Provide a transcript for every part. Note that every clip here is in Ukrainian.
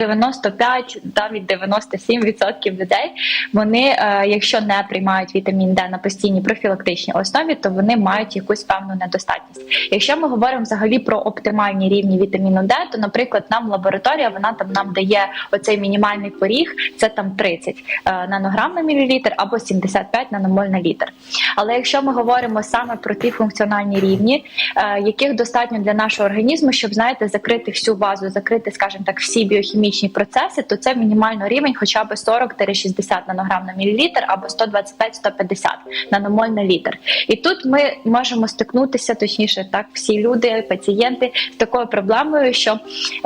95, навіть 97% людей вони, е, якщо не приймають вітамін Д на постійній профілактичній основі, то вони мають якусь певну недостатність. Якщо ми говоримо взагалі про оптимальні рівні вітаміну Д, то, наприклад, нам лабораторія вона там нам дає оцей мінімальний поріг, це там 30 е, нанограм на мілілітр або 75 наномоль на літр. Але якщо ми говоримо саме про ті функціональні рівні, е, яких достатньо для нашого організму, щоб знаєте, закрити всю базу, закрити, скажімо так, всі біохімічні процеси, то це мінімально рівень хоча б 40-60 нанограм на мілілітр або 125-150 наномоль на літр. І тут ми можемо стикнутися, точніше, так, всі люди, пацієнти з такою проблемою, що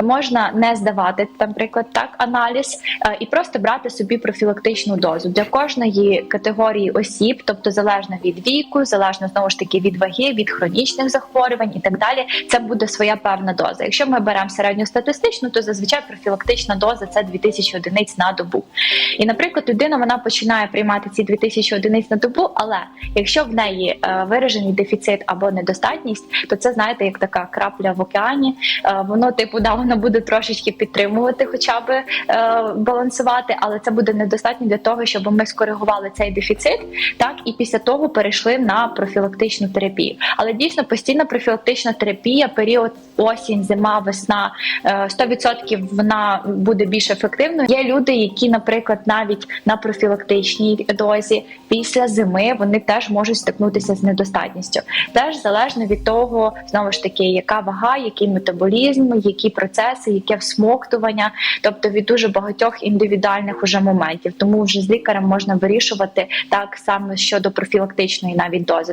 можна не здавати, наприклад, так аналіз е, і просто брати собі профілактичну дозу для кожної категорії осіб, тобто залежно від віку, залежно знову ж таки від ваги, від хронічних захворювань і так далі. Це буде своя певна доза. Якщо ми беремо середньостатистичну, то зазвичай профілактична доза це 2000 одиниць на добу. І, наприклад, людина вона починає приймати ці 2000 одиниць на добу, але якщо в неї е, виражений дефіцит або недостатність, то це знаєте, як така крапля в океані. Е, воно типу да, воно буде трошечки підтримувати, хоча б е, балансувати, але це буде недостатньо для того, щоб ми скоригували цей дефіцит, так і після того перейшли на профілактичну терапію. Але дійсно постійна профілактична терапія, період осінь, зима, весна е, 100% вона буде більш ефективною. Є люди, які, наприклад, навіть на профілактичній дозі після зими вони теж можуть стикнутися з недостатністю. Теж залежно від того, знову ж таки, яка вага, який метаболізм, які процеси, яке всмоктування, тобто від дуже багатьох індивідуальних уже моментів. Тому вже з лікарем можна вирішувати так само щодо профілактичної навіть дози.